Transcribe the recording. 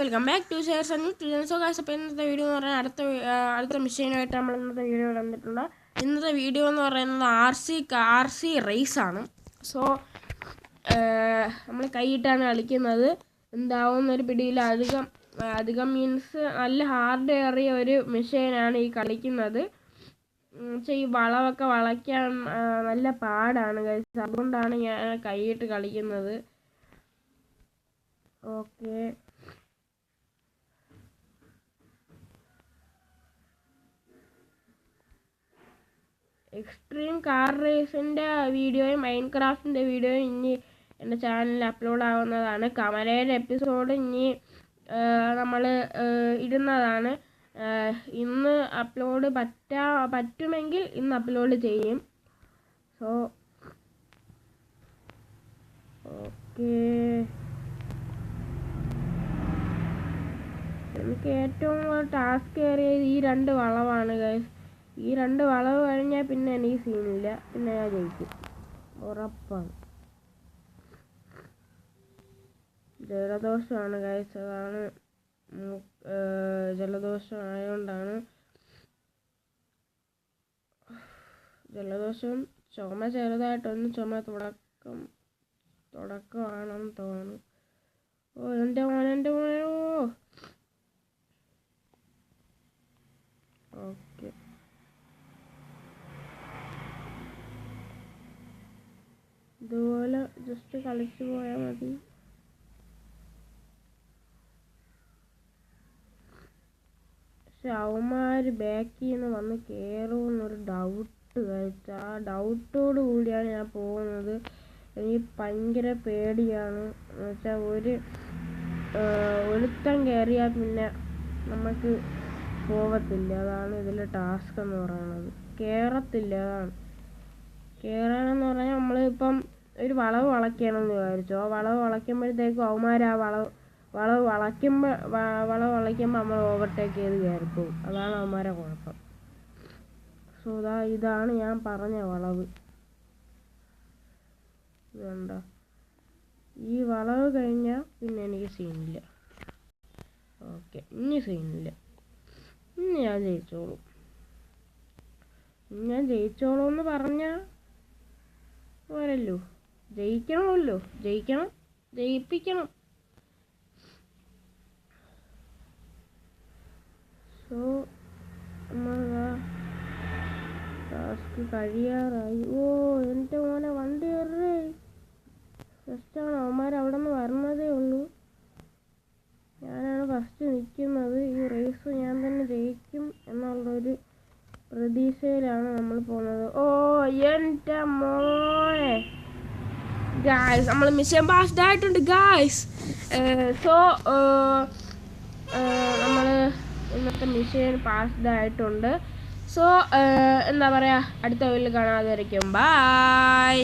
Welcome back to share so guys അപ്പോൾ ഇന്നത്തെ video എന്ന് പറഞ്ഞാൽ അടുത്ത അടുത്ത മെഷീനായിട്ട് നമ്മൾ ഇന്നത്തെ വീഡിയോ വന്നിട്ടുണ്ട്. ഇന്നത്തെ വീഡിയോ എന്ന് പറയുന്നത് ആർ സി ആർ സി റേസാണ് സോ നമ്മൾ കൈയിട്ടാണ് കളിക്കുന്നത്. എന്താവുന്നൊരു പിടിയിൽ അധികം അധികം മീൻസ് നല്ല ഹാർഡ് ഏറിയ ഒരു മെഷീനാണ് ഈ കളിക്കുന്നത്. പക്ഷേ ഈ വളവൊക്കെ വളയ്ക്കാൻ നല്ല പാടാണ് ഗൈസ് അതുകൊണ്ടാണ് ഞാൻ കൈയിട്ട് കളിക്കുന്നത്. ഓക്കെ എക്സ്ട്രീം കാർ റേസിന്റെ വീഡിയോയും മൈൻ ക്രാഫ്റ്റിന്റെ വീഡിയോയും ഇനി എന്റെ ചാനലിൽ അപ്ലോഡ് ആവുന്നതാണ്. കമലയുടെ എപ്പിസോഡ് ഇനി നമ്മൾ ഇടുന്നതാണ്. ഇന്ന് അപ്ലോഡ് പറ്റാ പറ്റുമെങ്കിൽ ഇന്ന് അപ്ലോഡ് ചെയ്യും. സോ ഓക്കെ എനിക്ക് ഏറ്റവും ടാസ്ക് ഏറിയത് ഈ രണ്ട് വളവാണ് ഗൈസ് ഈ രണ്ട് വളവ് കഴിഞ്ഞാൽ പിന്നെ എനിക്ക് സീനില്ല പിന്നെ ഞാൻ ജയിക്കും. ഉറപ്പാണ്. ജലദോഷമാണ് കഴിച്ചതാണ് ജലദോഷം ആയതുകൊണ്ടാണ് ജലദോഷം ചുമ ചെറുതായിട്ടൊന്ന് ചുമ തുടക്കം തുടക്കമാണെന്ന് തോന്നുന്നു. ഓ എന്റെ മോൻ എന്റെ മോനെ ഓ ഓക്കെ ഇതുപോലെ ജസ്റ്റ് കളിച്ചു പോയാൽ മതി. പക്ഷെ അവന്മാർ ബാക്കിൽ നിന്ന് വന്ന് കയറുമെന്നൊരു ഡൗട്ട് കഴിച്ച ആ ഡൗട്ടോട് കൂടിയാണ് ഞാൻ പോകുന്നത്. എനിക്ക് ഭയങ്കര പേടിയാണ്. എന്നുവെച്ചാൽ ഒരു ഒരുത്തം കയറിയാൽ പിന്നെ നമുക്ക് പോവത്തില്ല. അതാണ് ഇതിലെ ടാസ്ക് എന്ന് പറയുന്നത്. കയറത്തില്ല അതാണ്. കയറാനെന്ന് പറഞ്ഞാൽ നമ്മൾ ഇപ്പം ഒരു വളവ് വളയ്ക്കണമെന്ന് വിചാരിച്ചു. ആ വളവ് വളയ്ക്കുമ്പോഴത്തേക്കും അവന്മാർ ആ വളവ് വളവ് വളയ്ക്കുമ്പോൾ വളവ് വളയ്ക്കുമ്പോൾ നമ്മൾ ഓവർടേക്ക് ചെയ്ത് കയറിപ്പോവും. അതാണ് അവന്മാരെ കുഴപ്പം. സോ ഇതാ ഇതാണ് ഞാൻ പറഞ്ഞ വളവ്. ഇതുണ്ടോ ഈ വളവ് കഴിഞ്ഞാൽ പിന്നെ എനിക്ക് സീനില്ല ഓക്കെ ഇനി സീനില്ല ഇനി ഞാൻ ജയിച്ചോളൂ. ഞാൻ ജയിച്ചോളൂ എന്ന് പറഞ്ഞാൽ പോരല്ലോ. ജയിക്കണമല്ലോ. ജയിക്കണം. ജയിപ്പിക്കണം. സോ നമ്മളതാ ടാസ്ക് കഴിയാറായി. ഓ എന്റെ മോനെ വണ്ടി കയറേ. ഫസ്റ്റാണ് അവന്മാർ അവിടെ നിന്ന് വരണതേ ഉള്ളൂ. ഞാനാണ് ഫസ്റ്റ് നിൽക്കുന്നത് ഈ റേസ് ഞാൻ തന്നെ ജയിക്കും എന്നുള്ളൊരു പ്രതീക്ഷയിലാണ് നമ്മൾ പോകുന്നത്. ഓ എന്റെ മോനെ ഗായ്സ് നമ്മൾ മിഷൻ അംബാസിഡർ ആയിട്ടുണ്ട് ഗായ്സ് സോ നമ്മൾ ഇന്നത്തെ മിഷൻ പാസ്ഡ് ആയിട്ടുണ്ട്. സോ എന്താ പറയുക അടുത്ത വീട്ടിൽ കാണാതെ ബൈ